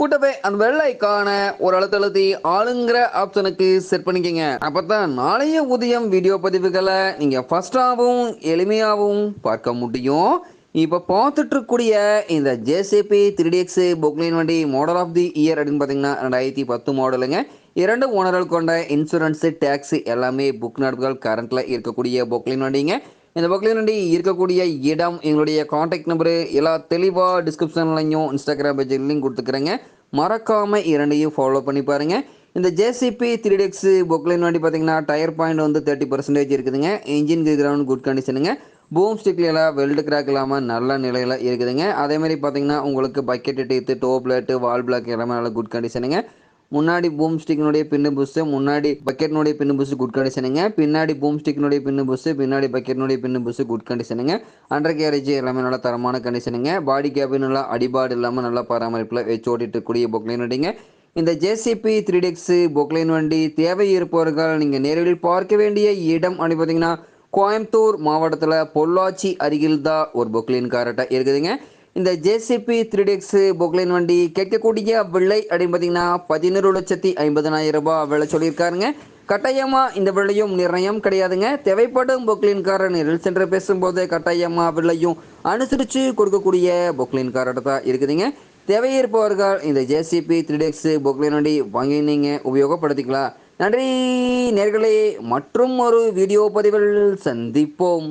கூட்டவே அந்த வெள்ளைக்கான ஒரு அழுத்த அழுத்தி ஆளுங்கிற ஆப்ஷனுக்கு செட் பண்ணிக்கங்க. அப்பதான் நாளைய உதயம் வீடியோ பதிவுகளை நீங்க ஃபர்ஸ்டாகவும் எளிமையாகவும் பார்க்க முடியும். இப்போ பார்த்துட்டு இருக்கக்கூடிய இந்த ஜேசிபி த்ரீ டிஎக்ஸ் பொக்லின் வண்டி மாடல் ஆஃப் தி இயர் அப்படின்னு பார்த்தீங்கன்னா ரெண்டாயிரத்தி பத்து மாடலுங்க இரண்டு ஓனர்கள் கொண்ட இன்சூரன்ஸு டேக்ஸ் எல்லாமே புக் நடப்புகள் கரண்ட்டில் இருக்கக்கூடிய புக்லின் வண்டிங்க. இந்த பக்கத்தில் வண்டி இருக்கக்கூடிய இடம் எங்களுடைய காண்டாக்ட் நம்பரு எல்லா தெளிவாக டிஸ்கிரிப்ஷன்லையும் இன்ஸ்டாகிராம் பேஜ்லையும் லிங்க் கொடுத்துக்கிறேங்க. மறக்காமல் இரண்டையும் ஃபாலோ பண்ணி பாருங்கள் இந்த ஜேசிபி த்ரீ டெக்ஸ் பொக்லைன் வண்டி பார்த்தீங்கன்னா டயர் பாயிண்ட் வந்து தேர்ட்டி பர்சன்டேஜ் இருக்குதுங்க. இன்ஜின் கிரவுண்ட் குட் கண்டிஷனுங்க பூம் ஸ்டிக்ல எல்லாம் வெல்டு கிராக் இல்லாமல் நல்ல நிலையில் இருக்குதுங்க. அதே மாதிரி பார்த்தீங்கன்னா உங்களுக்கு bucket teeth toe plate wall block எல்லாமே நல்ல குட் கண்டிஷனுங்க முன்னாடி பூம் ஸ்டிக்னுடைய பின்னு புஸ்ஸு முன்னாடி பக்கெட்னுடைய பின்னு புஸ்ஸு குட் கண்டிஷனுங்க பின்னாடி பூம் ஸ்டிக்னுடைய பின்னு புஸ்ஸு பின்னாடி பக்கெட்னுடைய பின்னு புஸ்ஸு குட் கண்டிஷனுங்க அண்டர் கேரேஜ் எல்லாமே நல்லா தரமான கண்டிஷனுங்க பாடி கேபின் நல்லா அடிபாடு இல்லாமல் நல்லா பராமரிப்பில் வச்சு ஓட்டிட்டு இருக்கக்கூடிய பொக்லைன் வண்டிங்க. இந்த ஜேசிபி த்ரீ டெக்ஸ் பொக்லைன் வண்டி தேவை இருப்பவர்கள் நீங்கள் நேரில் பார்க்க வேண்டிய இடம் அப்படி பார்த்தீங்கன்னா கோயம்புத்தூர் மாவட்டத்தில் பொள்ளாச்சி அருகில் தான் ஒரு பொக்லைன் காரட்டை இருக்குதுங்க. இந்த ஜேசிபி த்ரீ டெக்ஸ் பொக்லைன் வண்டி கேட்கக்கூடிய விலை அப்படின்னு பார்த்தீங்கன்னா பதினொரு லட்சத்தி ஐம்பதனாயிரம் ரூபாய் விலை சொல்லியிருக்காருங்க. கட்டாயமாக இந்த விலையும் நிர்ணயம் கிடையாதுங்க. தேவைப்படும் பொக்லின் காரர் நேரில் சென்று பேசும்போது கட்டாயமாக விலையும் அனுசரித்து கொடுக்கக்கூடிய பொக்லின் காரர் தான் இருக்குதுங்க. தேவையிருப்பவர்கள் இந்த ஜேசிபி த்ரீ டெக்ஸ் பொக்லின் வண்டி வாங்கி நீங்கள் உபயோகப்படுத்திக்கலாம். நன்றி நேர்களே மற்றும் ஒரு வீடியோ பதிவில் சந்திப்போம்.